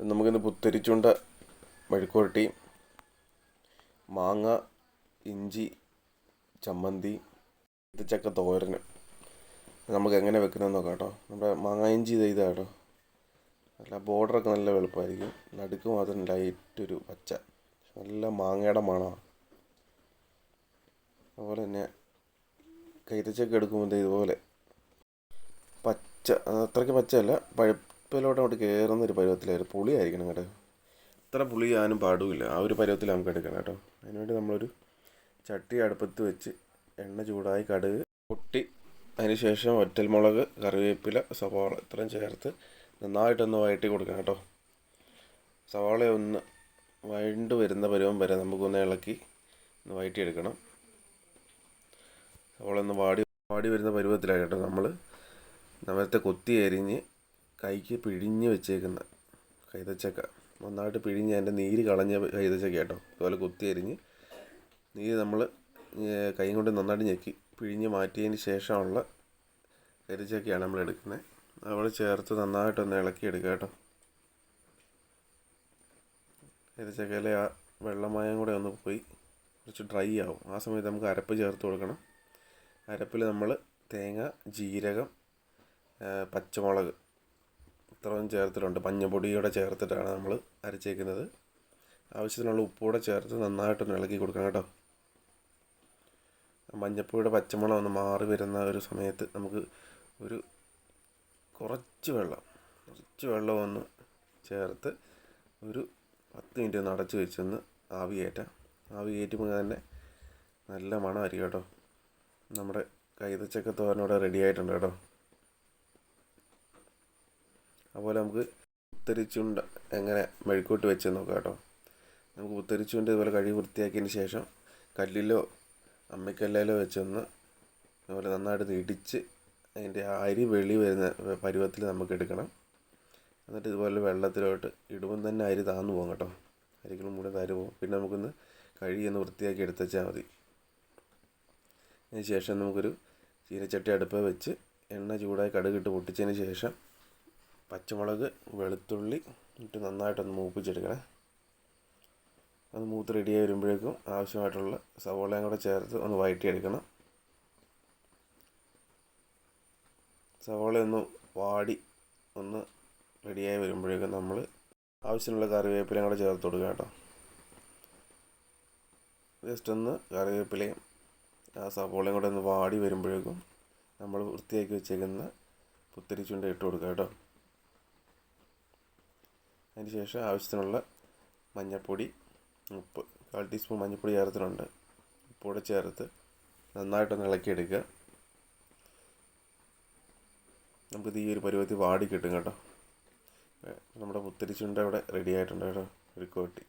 നമുക്കിന്ന് പുത്തരിച്ചുണ്ട മെഴുക്കുവരട്ടി മാങ്ങ ഇഞ്ചി ചമ്മന്തി ചക്ക തോരന് നമുക്ക് എങ്ങനെ വെക്കണമെന്ന് നോക്കാം കേട്ടോ. നമ്മുടെ മാങ്ങ ഇഞ്ചി ഇത് കേട്ടോ. നല്ല ബോർഡറൊക്കെ നല്ല വെളുപ്പമായിരിക്കും നടുക്ക് മാത്രം ലൈറ്റൊരു പച്ച. നല്ല മാങ്ങയുടെ മണമാണ്. അതുപോലെ തന്നെ കൈതച്ചക്ക എടുക്കുമ്പോൾ ഇതുപോലെ പച്ച. അത്രയ്ക്ക് പച്ചയല്ല പഴുപ്പിലോട്ട് അങ്ങോട്ട് കയറുന്ന ഒരു പരുവത്തിലായിരുന്നു പുളിയായിരിക്കണം കേട്ടോ. ഇത്ര പുളി ആനും പാടുമില്ല ആ ഒരു പരുവത്തിൽ നമുക്ക് എടുക്കണം കേട്ടോ. അതിനുവേണ്ടി നമ്മളൊരു ചട്ടി അടുപ്പത്ത് വെച്ച് എണ്ണ ചൂടായി കടുക് പൊട്ടി. അതിന് ശേഷം ഒറ്റൽമുളക് കറിവേപ്പില സവാള ഇത്രയും ചേർത്ത് നന്നായിട്ടൊന്ന് വഴറ്റി കൊടുക്കണം കേട്ടോ. സവാള ഒന്ന് വഴണ്ട് വരുന്ന പരുവം വരെ നമുക്കൊന്ന് ഇളക്കി ഒന്ന് വഴറ്റിയെടുക്കണം. സവാള ഒന്ന് വാടി വാടി വരുന്ന പരുവത്തിലാണ് കേട്ടോ നമ്മൾ നേരത്തെ കൊത്തി അരിഞ്ഞ് കൈക്ക് പിഴിഞ്ഞ് വെച്ചേക്കുന്ന കൈതച്ചക്ക. നന്നായിട്ട് പിഴിഞ്ഞ് അതിന്റെ നീര് കളഞ്ഞ കൈതച്ചക്ക കേട്ടോ. അതുപോലെ കുത്തി അരിഞ്ഞ് നീര് നമ്മൾ കൈ കൊണ്ട് നന്നായിട്ട് ഞെക്കി പിഴിഞ്ഞ് മാറ്റിയതിന് ശേഷമുള്ള കൈതച്ചക്കയാണ് നമ്മൾ എടുക്കുന്നത്. നമ്മൾ ചേർത്ത് നന്നായിട്ടൊന്ന് ഇളക്കി എടുക്കുക കേട്ടോ. കൈതച്ചക്കയിലെ ആ വെള്ളമയം കൂടെ ഒന്ന് പോയി കുറച്ച് ഡ്രൈ ആവും. ആ സമയത്ത് നമുക്ക് അരപ്പ് ചേർത്ത് കൊടുക്കണം. അരപ്പിൽ നമ്മൾ തേങ്ങ ജീരകം പച്ചമുളക് ഇത്രയും ചേർത്തിട്ടുണ്ട്. മഞ്ഞപ്പൊടിയോടെ ചേർത്തിട്ടാണ് നമ്മൾ അരച്ചേക്കുന്നത്. ആവശ്യത്തിനുള്ള ഉപ്പൂടെ ചേർത്ത് നന്നായിട്ടൊന്ന് ഇളക്കി കൊടുക്കണം കേട്ടോ. മഞ്ഞപ്പൊടിയുടെ പച്ചമുളക് ഒന്ന് മാറി വരുന്ന ഒരു സമയത്ത് നമുക്ക് ഒരു കുറച്ച് വെള്ളം കുറച്ച് വെള്ളം ഒന്ന് ചേർത്ത് ഒരു പത്ത് മിനിറ്റ് ഒന്ന് അടച്ച് വെച്ചൊന്ന് ആവി കയറ്റാം. ആവി കയറ്റുമ്പോൾ തന്നെ നല്ല മണമായിരിക്കും കേട്ടോ. നമ്മുടെ കൈതച്ചക്ക തോരനോടെ റെഡി ആയിട്ടുണ്ട് കേട്ടോ. അതുപോലെ നമുക്ക് പുത്തരിച്ചുണ്ട എങ്ങനെ മെഴുക്കോട്ട് വെച്ച് നോക്കാം കേട്ടോ. നമുക്ക് പുത്തരിച്ചുണ്ട് ഇതുപോലെ കഴുകി വൃത്തിയാക്കിയതിന് ശേഷം കല്ലിലോ അമ്മിക്കല്ലിലോ വെച്ചൊന്ന് അതുപോലെ നന്നായിട്ട് ഇടിച്ച് അതിന്റെ അരി വെളി വരുന്ന പരുവത്തിൽ നമുക്ക് എടുക്കണം. എന്നിട്ട് ഇതുപോലെ വെള്ളത്തിലോട്ട് ഇടുമ്പം തന്നെ അരി താന്നു പോകും കേട്ടോ. അരികളും കൂടെ താര് പോകും പിന്നെ നമുക്കൊന്ന് കഴുകി ഒന്ന് വൃത്തിയാക്കി എടുത്തുവെച്ചാൽ മതി. അതിന് ശേഷം നമുക്കൊരു ചീനച്ചട്ടി അടുപ്പ് വെച്ച് എണ്ണ ചൂടായി കടുകിട്ട് പൊട്ടിച്ചതിന് ശേഷം പച്ചമുളക് വെളുത്തുള്ളി ഇട്ട് നന്നായിട്ടൊന്ന് മൂപ്പിച്ചെടുക്കണേ. അത് മൂത്ത് റെഡിയായി വരുമ്പോഴേക്കും ആവശ്യമായിട്ടുള്ള സവോളയും കൂടെ ചേർത്ത് ഒന്ന് വഴറ്റിയെടുക്കണം സവോള ഒന്ന് വാടി ഒന്ന് റെഡിയായി വരുമ്പോഴേക്കും നമ്മൾ ആവശ്യമുള്ള കറിവേപ്പിലയും കൂടെ ചേർത്ത് കൊടുക്കുക കേട്ടോ. ജസ്റ്റ് ഒന്ന് കറിവേപ്പിലയും ആ സവോളയും കൂടെ ഒന്ന് വാടി വരുമ്പോഴേക്കും നമ്മൾ വൃത്തിയാക്കി വെച്ചേക്കുന്ന പുത്തരി ചുണ്ട ഇട്ട് കൊടുക്കുക കേട്ടോ. അതിന് ശേഷം ആവശ്യത്തിനുള്ള മഞ്ഞൾപ്പൊടി ഉപ്പ് കാൽ ടീസ്പൂൺ മഞ്ഞൾപ്പൊടി ചേർത്തിട്ടുണ്ട്. ഉപ്പൂടെ ചേർത്ത് നന്നായിട്ടൊന്ന് ഇളക്കിയെടുക്കുക. നമുക്കിത് ഈ ഒരു പരുവത്തിൽ വാടി കിട്ടും കേട്ടോ. നമ്മുടെ പുത്തരി ചുണ്ട ഇവിടെ റെഡി ആയിട്ടുണ്ട് കേട്ടോ. ഒരു കോട്ടി.